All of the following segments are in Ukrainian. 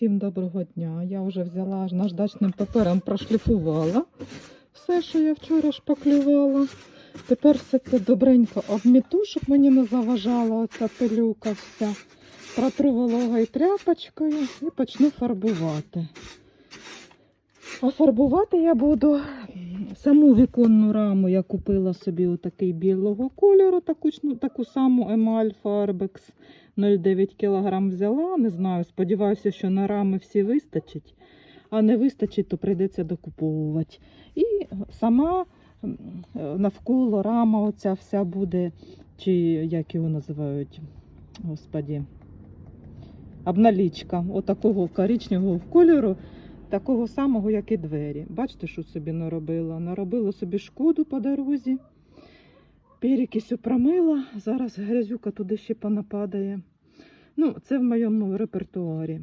Всім доброго дня. Я вже взяла наждачним папером, прошліфувала все, що я вчора шпаклювала. Тепер все це добренько обміту, щоб мені не заважала оця пилюка вся. Протру вологою тряпочкою і почну фарбувати. А фарбувати я буду саму віконну раму. Я купила собі отакий білого кольору, таку, ну, таку саму емаль Farbex. 0,9 кг взяла. Не знаю, сподіваюся, що на рами всі вистачить. А не вистачить, то прийдеться докуповувати. І сама навколо рама оця вся буде, чи як його називають, господі, обналічка, отакого коричневого кольору, такого самого, як і двері. Бачите, що собі наробила? Наробила собі шкоду по дорозі. Перекисю промила, зараз грязюка туди ще понападає. Ну, це в моєму репертуарі.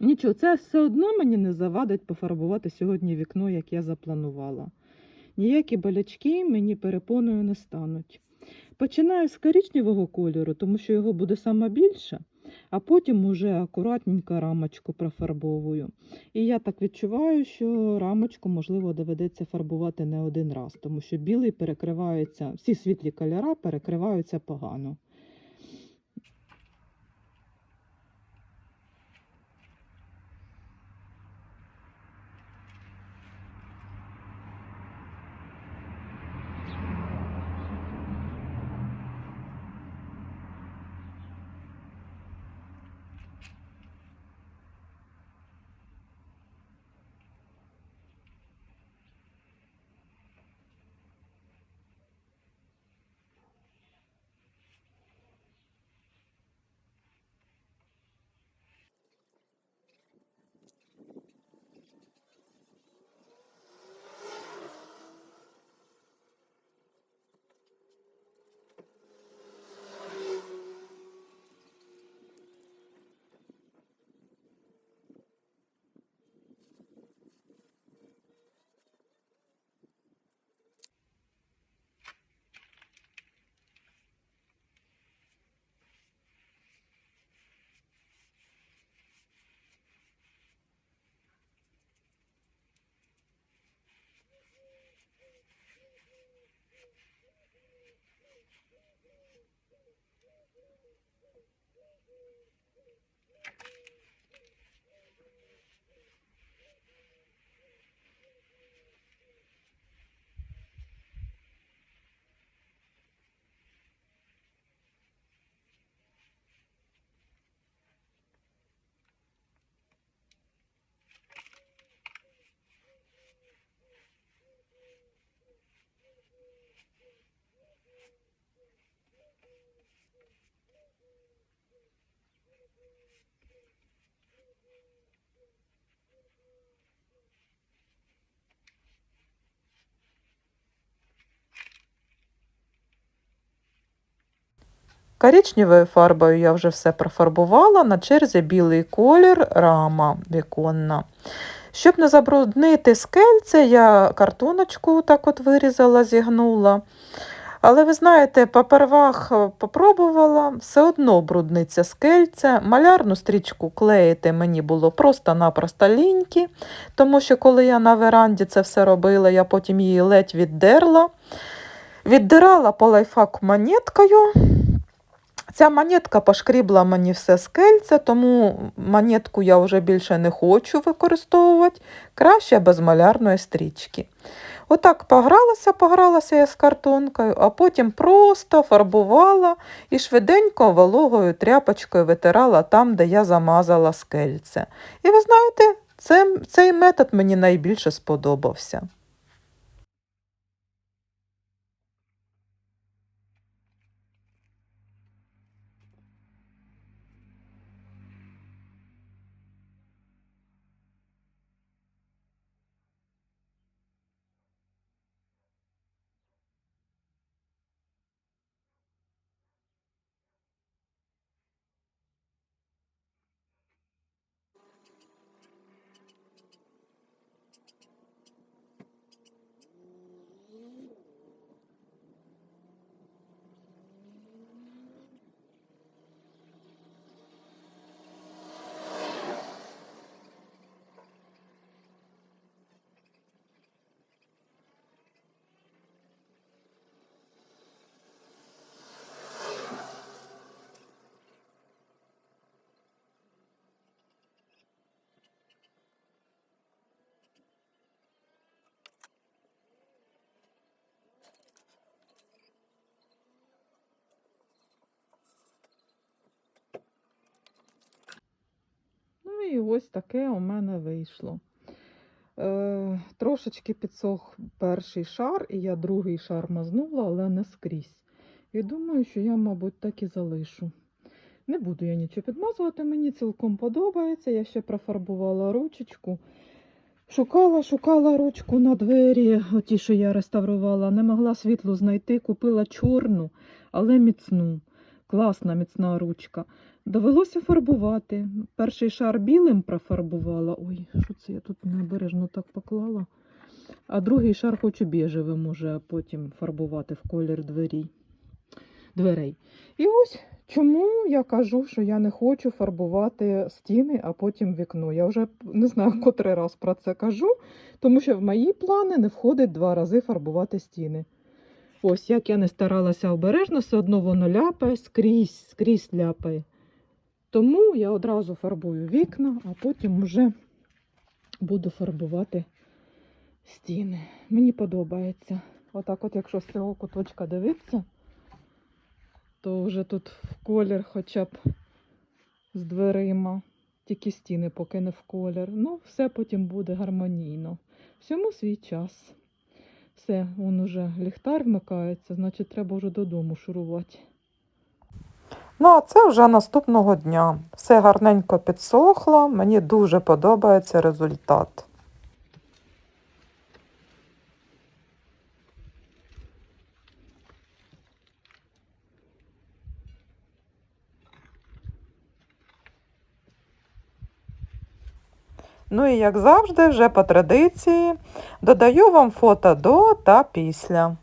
Нічого, це все одно мені не завадить пофарбувати сьогодні вікно, як я запланувала. Ніякі болячки мені перепоною не стануть. Починаю з коричневого кольору, тому що його буде саме більше, а потім уже акуратненько рамочку профарбовую. І я так відчуваю, що рамочку, можливо, доведеться фарбувати не один раз, тому що білий перекривається, всі світлі кольори перекриваються погано. Коричневою фарбою я вже все профарбувала, на черзі білий колір, рама віконна. Щоб не забруднити скельце, я картоночку так от вирізала, зігнула. Але ви знаєте, попервах е, попробувала, все одно брудниться скельце. Малярну стрічку клеїти мені було просто-напросто ліньки, тому що коли я на веранді це все робила, я потім її ледь віддерла. Віддирала по лайфхаку монеткою. Ця монетка пошкрібла мені все скельце, тому монетку я вже більше не хочу використовувати. Краще без малярної стрічки. Отак погралася, погралася я з картонкою, а потім просто фарбувала і швиденько вологою тряпочкою витирала там, де я замазала скельце. І ви знаєте, це, цей метод мені найбільше сподобався. Ось таке у мене вийшло. Е, трошечки підсох перший шар, і я другий шар мазнула, але не скрізь. І думаю, що я, мабуть, так і залишу. Не буду я нічого підмазувати, мені цілком подобається. Я ще профарбувала ручечку. Шукала, шукала ручку на двері, оті, що я реставрувала, не могла світлу знайти, купила чорну, але міцну. Класна міцна ручка. Довелося фарбувати. Перший шар білим профарбувала. Ой, що це я тут необережно так поклала. А другий шар хочу біжевим уже потім фарбувати в колір двері. дверей. І ось чому я кажу, що я не хочу фарбувати стіни, а потім вікно. Я вже не знаю, котрий раз про це кажу, тому що в мої плани не входить два рази фарбувати стіни. Ось як я не старалася обережно, все одно воно ляпає, скрізь, скрізь ляпає. Тому я одразу фарбую вікна, а потім вже буду фарбувати стіни. Мені подобається. Отак, от, якщо з цього куточка дивитися, то вже тут в колір хоча б з дверима. Тільки стіни поки не в колір. Ну, все потім буде гармонійно. Всьому свій час. Все, он уже ліхтар вмикається, значить треба вже додому шурувати. Ну, а це вже наступного дня. Все гарненько підсохло, мені дуже подобається результат. Ну і як завжди, вже по традиції, додаю вам фото до та після.